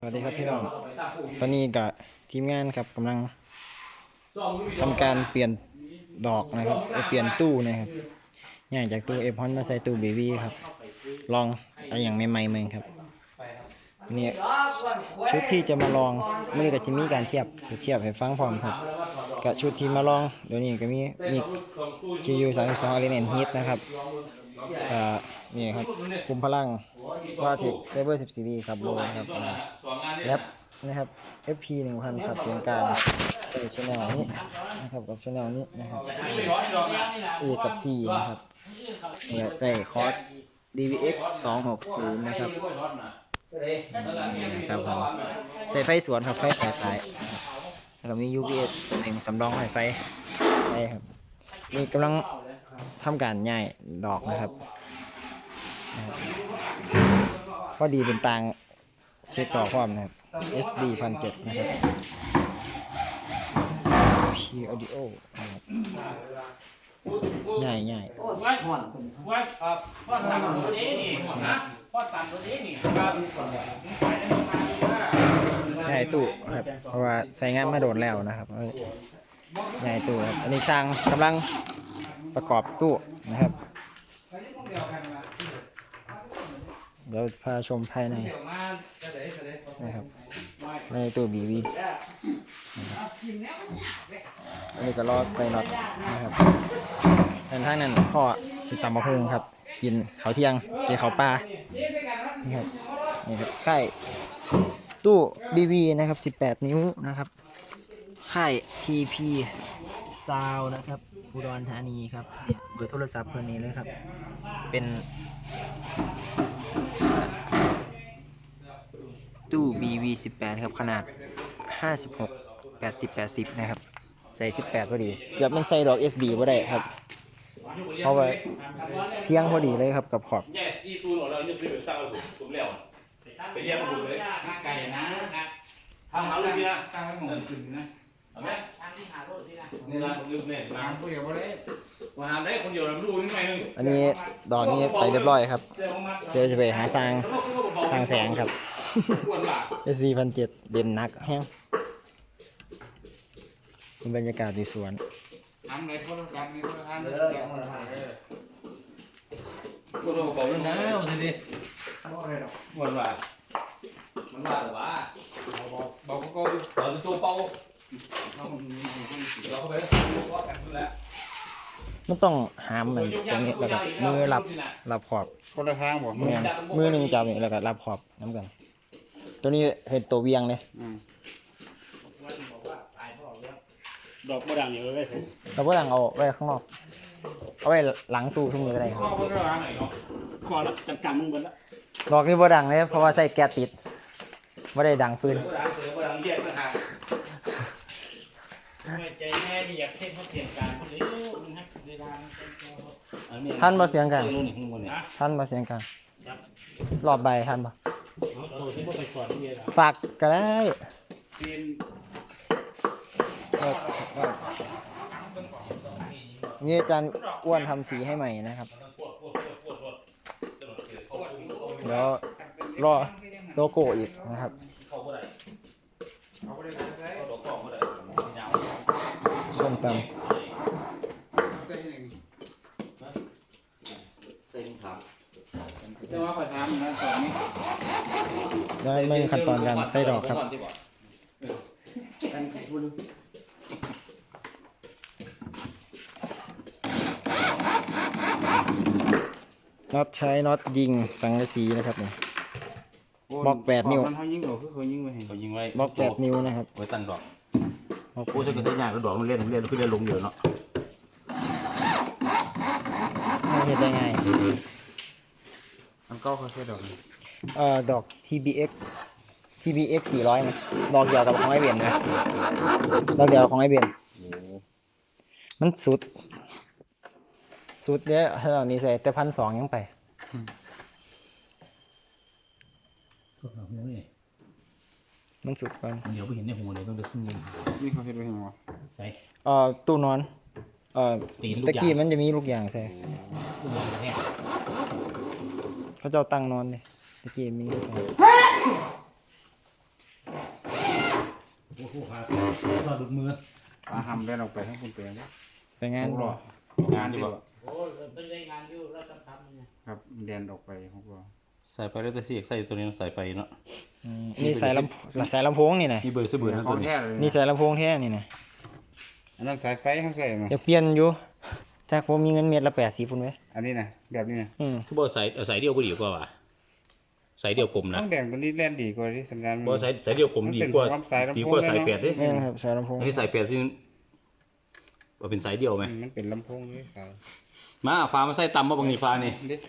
สวัสดีครับพี่น้อง ตอนนี้กับทีมงานครับกำลังทำการเปลี่ยนดอกนะครับเปลี่ยนตู้นะครับย้ายจากตู้เอฟฮอนมาใส่ตู้เบบี้ครับ ลองอะไรอย่างใหม่ๆเมืองครับนี่ชุดที่จะมาลองมื่อกับจิมีการเทียบเทียบให้ฟังพร้อมครับกับชุดที่มาลองเดี๋ยวนี้ก็มีมีคิวสามสองอารีเนนฮิตนะครับอ่อนี่ครับคุมพลัง วาเทคไซเบอร์14ดีครับโลนะครับอ่าแรปนะครับ FP 1000ครับเสียงกลางใส่ชแนลนี้นะครับกับชแนลนี้นะครับ A กับ C นะครับเนี่ยใส่คอร์ส DVX 260นะครับครับผมใส่ไฟสวนครับไฟแผสายแล้วมี UPS ตัวหนึ่งสำรองไฟไฟใช่ครับนี่กำลังทำการย้ายดอกนะครับ พอดีเป็นตังเช็คต่อความนะครับ SD พันเจ็ดนะครับ P Audio นะครับง่ายง่ายว่าว่าพ่อตามตัวนี้นี่นะพ่อตามตัวนี้นี่ครับไปได้มาว่ตู้ครับ เพราะว่าใส่งานมาโดนแล้วนะครับเอ้ยง่ตู้ครับ อันนี้ช่างกำลังประกอบตู้นะครับ เดี๋ยวพาชมภายในนะครับในตู้บีวีอันนี้ก็รอใส่น็อตนะครับด้านข้างนั้นพ่อสิตำมะพุงครับ กินเขาเที่ยงกินข้าปลานี่ครับนี่ครับไข่ตู้ BB นะครับ 18 นิ้วนะครับค่าย TP Sound นะครับอุดรธานีครับเนี่ยเบอร์โทรศัพท์เพื่อนนี้เลยครับ เป็น ตู้ BV 18 ครับขนาด 56 80 80 นะครับ ใส่ 18 พอดีเกือบมันใส่ดอก SD บ่ได้ครับ เพราะว่าเที่ยงพอดีเลยครับกับขอบแย่ซีตูนของเราเนี่ยคือเป็นสร้างเราถูกแล้วไปเรียกมาดูเลยไก่นะทำหาลูกพี่นะตั้งไว้หมองขึ้นนะเอาไหมทางที่หาโรดที่นะนี่ละผมลืมเนี่ยมาตามผู้เดีย วบ่ได้มาหาได้คนเดียวนะลูกนี่ไงนึงอันนี้ดอกนี้ไปเรียบร้อยครับเดี๋ยวมาเจอจะไปหาสร้างสร้างแสงครับ ปวดหลัง SD พันเจ็ดเด่นนักแห้งเป็นบรรยากาศดีสวน ทำเลยคนละการมีคนละทางเออปวดหัวเก่าเลยนะวันนี้บ่อะไรหรอกปวดหลังมันว่าหรือว่าเบาก็ก็เราจะตัวเป่าเรามันมีให้สิเราเข้าไปก็กันแล้ว มันต้องหามมันตรงนี้แล้วก็มือรับรับขอบคนละทางบ่มือมือหนึ่งจับนี่แล้วก็รับขอบน้ำกัน ตัวนี้เห็นตัวเวียงเลยอืมดอกมะดังอยู่เลยเราก็ดังเอาไว้ข้างนอกเอาไว้หลังตู้ทุ่มนี้ก็ได้ครับข้าวมันร้านไหนเนาะขอแล้วจัดการมึงหมดละดอกนี้บ่ดังเลยเพราะว่าใส่แก๊สติดไม่ได้ดังฟืนมะดังมะดังแยกต่างหากไม่ใจแน่ที่อยากเช็คเขาเสียงการคนนี้มันให้เวลา ท่านมาเสียงกันรู้นี่ข้างบนเนี่ยท่านมาเสียงกันรอบใบท่านปะตัวที่บ่ไปก่อนที่เวลาฝากก็ได้ เป็นเออเออนี่อาจารย์อ้วนทำสีให้ใหม่นะครับ เดี๋ยวรอโลโก้อีกนะครับเข้าบ่ได้ เอาไปเลยได้ เข้าดอกกล่องบ่ได้ยาว ส้มต เส้นถามแต่ว่าขอถามนะตอนนี้ำแล้วเมื่อขั้นตอนการใส่ดอกครับกันขอบคุณน็อตใช้น็อตยิงสังกะสีนะครับนี่บล็อกแปดนิ้วมันเขายิงดอกคือเขายิงไปเห็นเขายิงไว้บล็อกแปดนิ้วนะครับไว้ตั้งดอกบล็อกกูจะก็ใช้ยากแล้วดอกมันเล่นเล่นคือเล่นลงเดียวเนาะ ไม่ เห็นได้ไงมันก็เขาใช้ดอกนี่เอ่อดอก TBX TBX 400นะดอกเดียวกับของไอเบียนนะดอกเดียวของไอเบียนมันสุด สุดเนี้ยถ้าเรานี้ใส่แต่พันสองยังไปมันสุดไปเดี๋ยวไปเห็นในหูเลยต้องเดินขึ้นนี่เขาเฮ็ดไว้เห็นบ่ใช่เอ่อตู้นอน เอ่อตีนลูกตะยางกี้มันจะมีลูกยางใส่ลูกยางแห้งเขาจะเอาตั้งนอนเลยตะกี้มีลูกยางคู่หาตอดุดมือปลาหำแล่นออกไปให้คุณเปลี่ยนไปงานหรบ่องานที่ว่าโอ้เป็นได้งานอยู่เราต้องทำเนี่ยครับแดนออกไปของเราใส่ไปแล้วแต่สิใส่ตัวนี้ใส่ไปเนาะอืมนี่ใส่ลำใส่ลำโพงนี่นะมีเบอร์ซื้อเบอร์นะขอตัวงนี้แท้เลยนี่ใส่ลำโพงแท้นี่นะ อันนั้นสายไฟข้างใส่มาจะเปลี่ยนอยู่จากผมมีเงินเม็ดละ80พุ่นเว้ยอันนี้นะแบบนี้นะอืมคือบ่ใส่เอาใส่เดียวก็ดีกว่าว่ะใส่เดียวกลมนะต้องแดงตัวนี้แล่นดีกว่าที่สัญญาณ บ่ใส่ใส่เดียวกลมดีกว่ามันเป็นลำสายลำโพงดีกว่าใส่เลยเนาะแปดดิแม่นครับใส่ลำโพงอันนี้ใส่แปดที่ว่าเป็นสายเดียวไหมมันเป็นลำโพงด้วยสายมาเอาฟ้ามาใส่ต่ำมาบางนี่ฟ้านี่เด็ก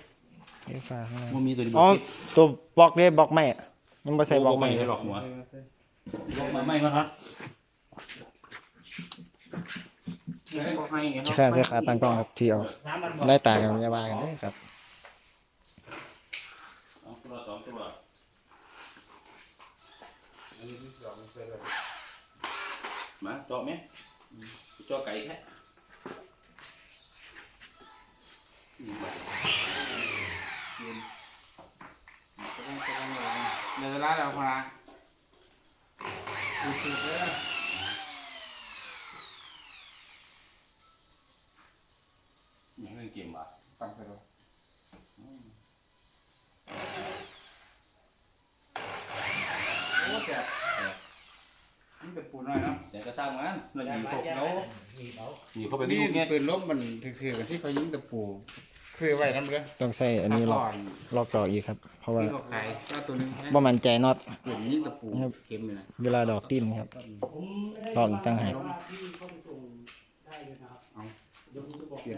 เดี๋ยวฝากข้างในมันมีตัวนี้อ๋อบ่ติดตัวบล็อกเด้บล็อกไม่อะยังบ่ใส่บล็อกไม่ไม่ให้หรอกหัวลงมาไม่มาครับให้ไง ค่าเสียขาตั้งกล้องครับที่เอาน้ำมันบอกไล่ตากันอย่าว่ากันเด้อครับสองตัวสองตัวมาเจาะไหมเจาะไก่แค่เดี๋ยวเวลาแล้วพอละ ตั้งใส่ดูโอ้แต่นี่เป็นปูน้อยเนาะเดี๋ยวก็สร้างมันเราอยู่พวกแล้เขาวหีบเอาอยู่เข้าไปนี่ที่เนี่ยปืนลบมันถือๆกันที่เขายิงตะปูเคยไว้นั่นเลยต้องใส่อันนี้ล็อกก่อนล็อกต่ออีกครับ เพราะว่าที่เขาขายก็ตัวนึงแค่บ่มั่นใจน็อต ปืนยิงตะปูครับ เข็มเลยนะเวลาดอกติ้นครับผมไม่ได้ลองอีกตั้งหากว่าที่เขาไปส่งได้เลยนะครับเดี๋ยวผมจะบอกให้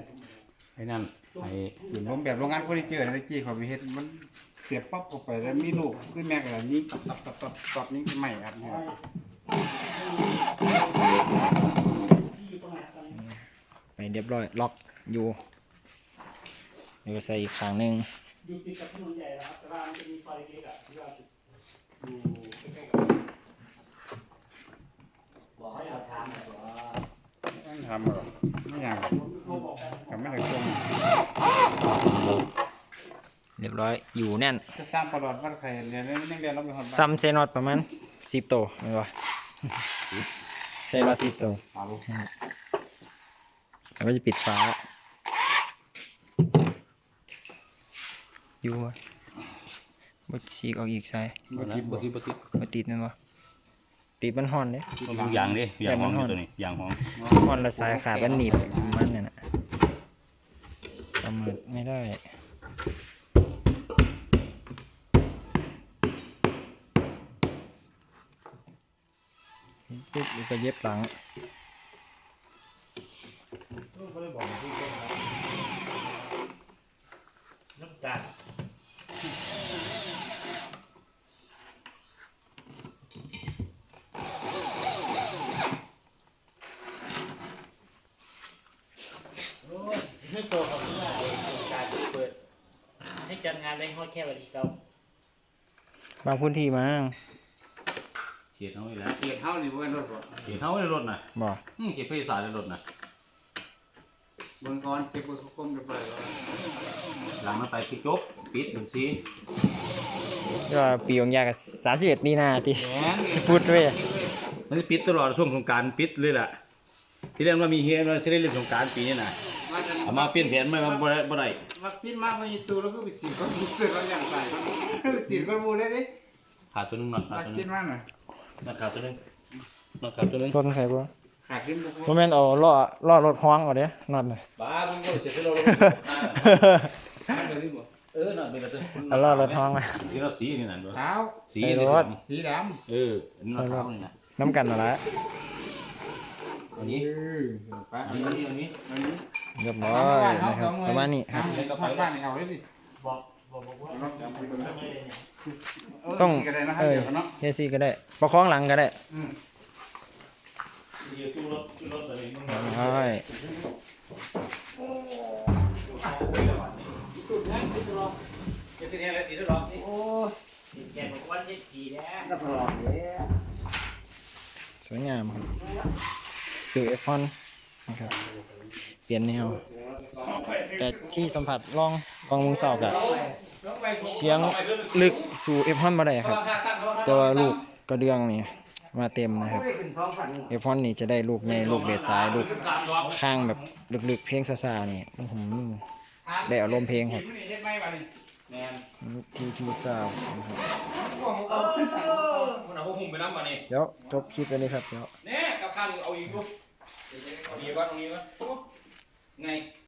ไอ้นั่น ไอ้ปืนลมแบบโรงงานเฟอร์นิเจอร์นะตะกี้เขาไปเฮ็ดมันเสียบปั๊บเข้าไปแล้วมีลูกขึ้นแม่กันยิงตับตับตับตับตับนี่คือใหม่ครับเนี่ยไปเรียบร้อยล็อกอยู่เดี๋ยวใส่อีกข้งหนึ่งอยู่ติดกับถนนใหญ่นะครับแต่ว่ามันจะมีไฟเล็กๆอะที่ว่าอยู่ใกล้ๆกับบอกให้เราทำหน่อยว่า ต้องทำหรอกไม่อยากหรอกผมโทรบอกกันทำไม่ถึงตรงเรียบร้อยอยู่แน่นจะตามตลอดวัดใครเรียนนั่งเรียนเราไปหอดบ้านซ้ำใส่น็อตประมาณ10โตวแม่นบ่ใส่น็อต10โตวเอาลูกแล้วก็จะปิดฝาอยู่บ่บ่ฉีกออกอีกใส่บ่นะคิดบ่บ่ติดบ่ติดบ่ติดแม่นบ่ ติดมันฮ้อนเด้ต้องดูยางดิยางหอมอยู่ตัวนี้ยางหอมฮ้อนแล้วสายขาดมันหนีบมันเนี่ยน่ะประมาทไม่ได้ปุ๊บแล้วก็เย็บหลัง เขาเลยบอกที่ตรงไหนน้ำตาลโอ้ยไม่โตเขาไม่ได้โครงการเปิด ให้ จัดงานได้ฮอดแค่วันที่เก้าบางพื้นที่มั้งเขียนเอาไว้แล้วเกียดเฮานี่บ่แม่นรถบ่เขียนเอาไว้ในรถน่ะบ่อืมเขียนไฟสายในรถน่ะเบิ่งก่อนเช็คเบิ่งคมเรียบร้อยแล้วหลังมันไปปิดจบปิดหนึ่งสีก็ปีของยากับสามสิบเอ็ดนี่นาที่แหมจะพูดด้วยมันจะปิดตลอดช่วงสงกรารปิดเลยล่ะ ที่เรียกว่ามีเฮียเราจะได้เล่นสงกรารปีนี้น่ะ เอามาเปลี่ยนแผนไม่มาบ่ได้บ่ได้วัคซีนมาพออยู่ตัวแล้วก็ไปฉีดก็รู้สึกว่าอย่างไรไปฉีดก็รู้เลยดิขาดตัวหนึงหน่อยขาดวัคตัวหซีนึนงมาน่ะนั่นขาดตัวหนึงนั่นขาดตัวหนึงรถใส่บ่ขาดขึ้นบ่โมเมนต์เอาล้อล้อรถฮ้องเอาเด้นอนเลยบ้ามึงก็เสียไปแล้วเออน่ะเป็นกระตุ้นเอาล้อรถฮ้องมาที่เราสีนี่น่ะเด้อเท้าสีใส่นี่รถสีดเออนี่เราเท้านี่น่ะน้ำกันมาแล้ว อันำนี้เออไปอัอันนนี้นี้อันนี้อันนี้เรียบร้อยนะครับประมาณนี้ครับเอาไปบ้านเอาเลยดิบอกบอกบอกว่าเอาจำไปก่อนนะไม่ได้เนี่ยต้องเก็ได้นะครับเออเดี๋ยวเนาะเฮซี่ก็ได้ประคองหลังก็ได้อืมเดี๋ยวตู้รถตู้รถอะไรนี่เรียบร้อยจะเป็นอะไรสีรถโอ้ยแกบอกว่าเจ็ดปีแล้วก็ตลอดเลยสวยงามครับ จูเอฟอนนะครับเปลี่ยนแนว แต่ที่สัมผัสลองลองมุงเสากับเสียงลึกสู่เอฟอนมาได้ครับ แต่ว่าลูกกระเดื่องนี่มาเต็มนะครับเอฟอนนี่จะได้ลูกใหญ่ลูกเบสซ้ายลูกข้างแบบลึกๆเพลงซาๆนี่อื้อหือได้อารมณ์เพลงครับเฮ็ดไม่มานี่ทีซาวนะครับคนเอาพวกหุ่มไปน้ำมานี่เดี๋ยวจบคลิปไปเลยครับเดี๋ยวเนี่ยกับข้างเอาอีกลูก เอาอีกก่อนเอาอีกก่อนไง